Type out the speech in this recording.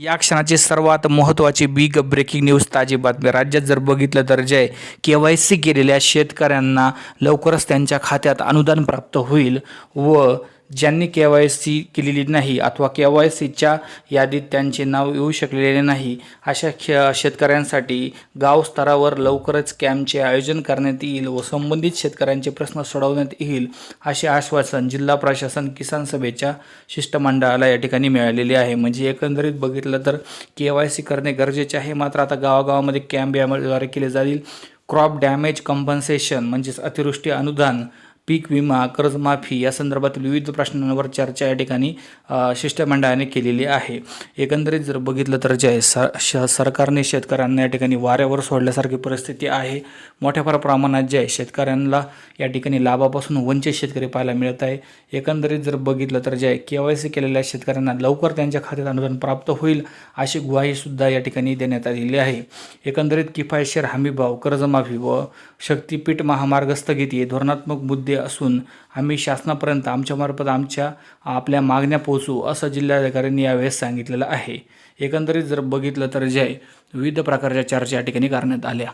या क्षणाची सर्वात महत्त्वाची बिग ब्रेकिंग न्यूज ताजी बातमी. राज्यात जर बघितलं तर जय के वाय सी केलेल्या शेतकऱ्यांना लवकरच त्यांच्या खात्यात अनुदान प्राप्त होईल व ज्यांनी के वाय सी केलेली नाही अथवा के वाय सीच्या यादीत त्यांचे नाव येऊ शकलेले नाही अशा खे शेतकऱ्यांसाठी गाव स्तरावर लवकरच कॅम्पचे आयोजन करण्यात येईल व संबंधित शेतकऱ्यांचे प्रश्न सोडवण्यात येईल असे आश्वासन जिल्हा प्रशासन किसान सभेच्या शिष्टमंडळाला या ठिकाणी मिळालेले आहे. म्हणजे एकंदरीत बघितलं तर के वाय सी करणे गरजेचे आहे. मात्र आता गावागावामध्ये कॅम्प याद्वारे केले जाईल क्रॉप डॅमेज कंपन्सेशन म्हणजेच अतिवृष्टी अनुदान पीक विमा कर्जमाफी या संदर्भातील विविध प्रश्नांवर चर्चा या ठिकाणी शिष्टमंडळाने केलेली आहे. एकंदरीत जर बघितलं तर जे आहे, सर श सरकारने शेतकऱ्यांना या ठिकाणी वाऱ्यावर सोडल्यासारखी परिस्थिती आहे. मोठ्या फार प्रमाणात जे आहे शेतकऱ्यांना या ठिकाणी लाभापासून वंचित शेतकरी पाहायला मिळत आहे. एकंदरीत जर बघितलं तर जे आहे के वाय सी केलेल्या शेतकऱ्यांना लवकर त्यांच्या खात्यात अनुदान प्राप्त होईल अशी ग्वाहीसुद्धा या ठिकाणी देण्यात आलेली आहे. एकंदरीत किफायतशीर हमीभाव कर्जमाफी व शक्तीपीठ महामार्ग स्थगिती धोरणात्मक मुद्दे असून आम्ही शासनापर्यंत आमच्यामार्फत आमच्या आपल्या मागण्या पोहोचू असं जिल्हाधिकाऱ्यांनी यावेळेस सांगितलेलं आहे. एकंदरीत जर बघितलं तर जय. विविध प्रकारच्या चर्चा या ठिकाणी करण्यात आल्या.